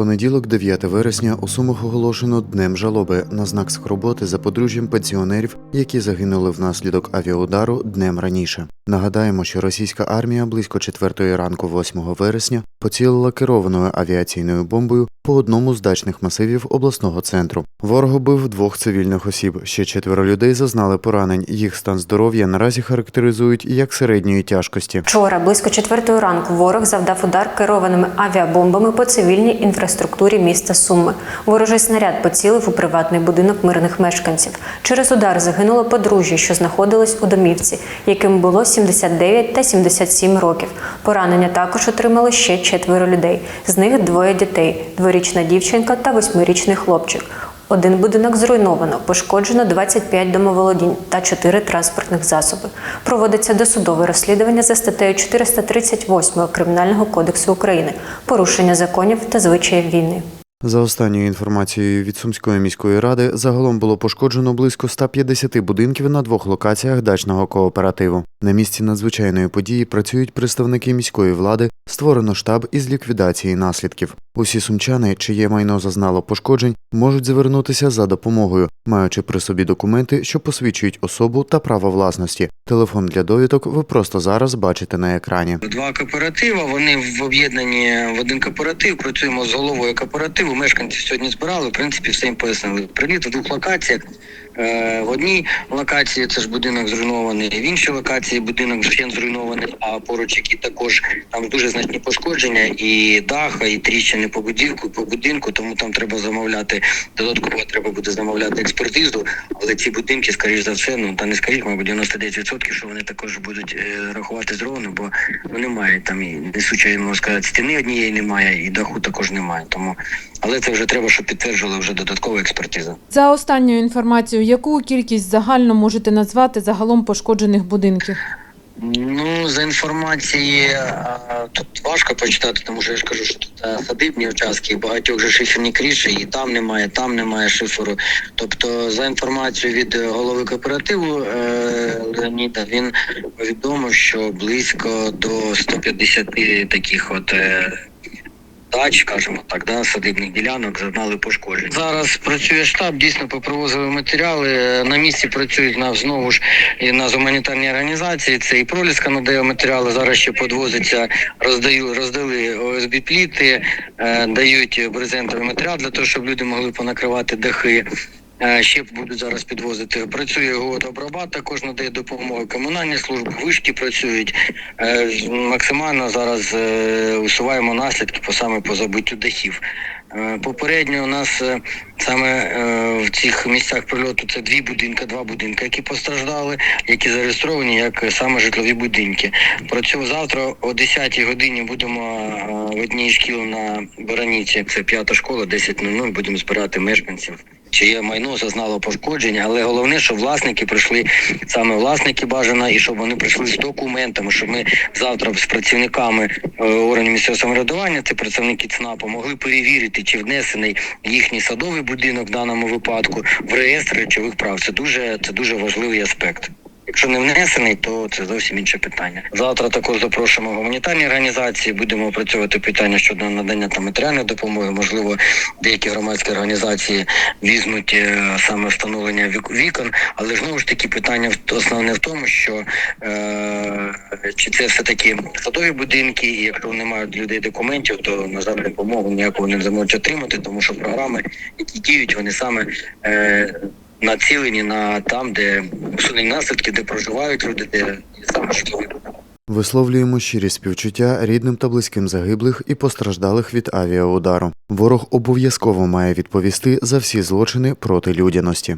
понеділок, 9 вересня, у Сумах оголошено днем жалоби на знак скорботи за подружжям пенсіонерів, які загинули внаслідок авіаудару днем раніше. Нагадаємо, що російська армія близько 4 ранку 8 вересня поцілила керованою авіаційною бомбою по одному з дачних масивів обласного центру. Ворог убив двох цивільних осіб. Ще четверо людей зазнали поранень. Їх стан здоров'я наразі характеризують як середньої тяжкості. Вчора близько четвертої ранку ворог завдав удар керованими авіабомбами по цивільній інфраструктурі міста Суми. Ворожий снаряд поцілив у приватний будинок мирних мешканців. Через удар загинуло подружжя, що знаходилось у домівці, яким було 79 та 77 років. Поранення також отримали ще четверо людей. З них двоє дітей: дворічна дівчинка та восьмирічний хлопчик. Один будинок зруйновано, пошкоджено 25 домоволодінь та 4 транспортних засоби. Проводиться досудове розслідування за статтею 438 Кримінального кодексу України порушення законів та звичаїв війни. За останньою інформацією від Сумської міської ради, загалом було пошкоджено близько 150 будинків на двох локаціях дачного кооперативу. На місці надзвичайної події працюють представники міської влади, створено штаб із ліквідації наслідків. Усі сумчани, чиє майно зазнало пошкоджень, можуть звернутися за допомогою, маючи при собі документи, що посвідчують особу та право власності. Телефон для довідок ви просто зараз бачите на екрані. Два кооператива. Вони в об'єднані в один кооператив. Працюємо з головою кооперативу. Мешканці сьогодні збирали. В принципі, все їм пояснили. Приліт в двох локаціях. Е, В одній локації це ж будинок зруйнований, в іншій локації будинок ще зруйнований, а поруч які також там дуже значні пошкодження і даха, і тріщини по будинку, по будинку. Тому там треба замовляти додатково. Треба буде замовляти експертизу. Але ці будинки, скоріш за все, ну та не скоріш, мабуть, 99%, що вони також будуть е, рахувати зровно, бо ну, немає там і несучої, можна сказати, стіни однієї немає, і даху також немає. Тому але це вже треба, щоб підтверджували вже додаткова експертиза. За останньою інформацією, яку кількість загально можете назвати загалом пошкоджених будинків? Ну, за інформації, тут важко почитати, тому що я ж кажу, що тут садибні участки, багатьох же шиферні кріші, і там немає, там немає шиферу. Тобто, за інформацією від е, голови кооперативу е, Леоніда, він повідомив, що близько до 150 таких от. Дач, скажімо так, да, садибних ділянок зазнали пошкоджень. Зараз працює штаб, дійсно попривозили матеріали. На місці працюють на знову ж і на гуманітарні організації. Це і проліска надає матеріали. Зараз ще подвозиться, роздаю, роздали ОСБ пліти, е, дають брезентовий матеріал для того, щоб люди могли понакривати дахи. Е, Ще будуть зараз підвозити. Працює год обрабат, також надає допомогу. Комунальні служби, вишки працюють. Е, Максимально зараз е, усуваємо наслідки по саме по забиттю дахів. Попередньо у нас саме в цих місцях прильоту це дві будинки, два будинки, які постраждали, які зареєстровані як саме житлові будинки. Працюю завтра о 10-й годині будемо в одній шкіл на Бараніці. Це п'ята школа, 10.00, будемо збирати мешканців. Чиє майно зазнало пошкодження, але головне, щоб власники прийшли саме власники бажано, і щоб вони прийшли з документами, щоб ми завтра з працівниками е, органів місцевого самоврядування, це працівники ЦНАПу, могли перевірити, чи внесений їхній садовий будинок в даному випадку в реєстр речових прав. Це дуже це дуже важливий аспект. Якщо не внесений, то це зовсім інше питання. Завтра також запрошуємо гуманітарні організації. Будемо опрацьовувати питання щодо надання та матеріальної допомоги. Можливо, деякі громадські організації візьмуть е, саме встановлення вік- вікон, але знову ж таки питання основне в тому, що е, чи це все таки садові будинки, і якщо не мають людей документів, то на жаль допомогу ніяку вони не зможуть отримати, тому що програми, які діють, вони саме. Е, націлені на там, де усунені наслідки, де проживають люди, де саме житлові. Висловлюємо щирі співчуття рідним та близьким загиблих і постраждалих від авіаудару. Ворог обов'язково має відповісти за всі злочини проти людяності.